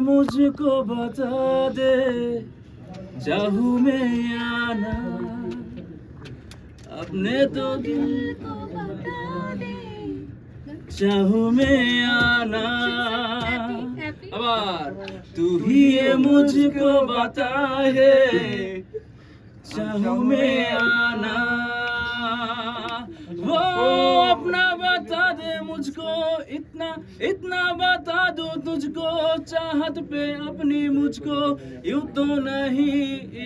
मुझको बता दे चाहू में आना। अपने तो दिल को बता दे चाहू में आना। अब तू ही ये मुझको बता है चाहू में आना। वो मुझको इतना इतना बता दो तुझको, चाहत पे अपनी मुझको, यू तो नहीं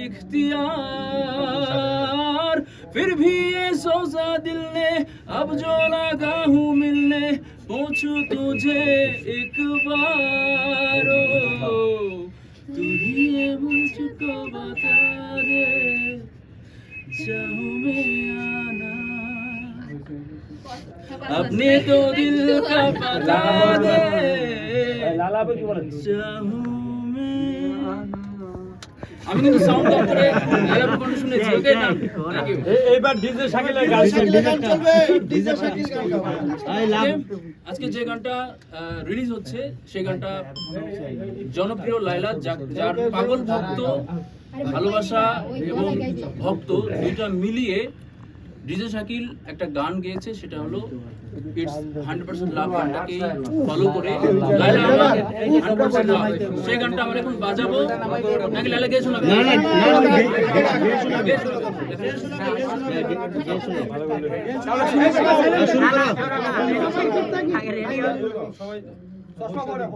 इख्तियार। फिर भी ये सोचा दिल ने, अब जो लगा हूँ मिलने, पूछू तुझे एक बार। अपने तो दिल का बता दे चाहूँ मैं आना আমি কিন্তু সাউন্ড অফ করে লাইভ কন্ডিশন শুনেছি ওকে না থ্যাংক ইউ এইবার ডিজে শাকিলের গান আজকে যে গানটা রিলিজ হচ্ছে সেই গানটা জনপ্রিয় লাইলা যা- যার পাগল ভক্ত ভালোবাসা এবং ভক্ত দুইটা মিলিয়ে ডিজে শাকিল একটা গান গেয়েছে সেটা হলো ইটস হান্ড্রেড পার্সেন্ট লাভ গানটাকে ফলো করে লাইলা হান্ড্রেড পার্সেন্ট লাভ সেই গানটা আমরা এখন বাজাবো। নাকি লাইলা গিয়ে শোনাবে? না, না, না, না, গেয়ে শোনাবে। শুরু করো।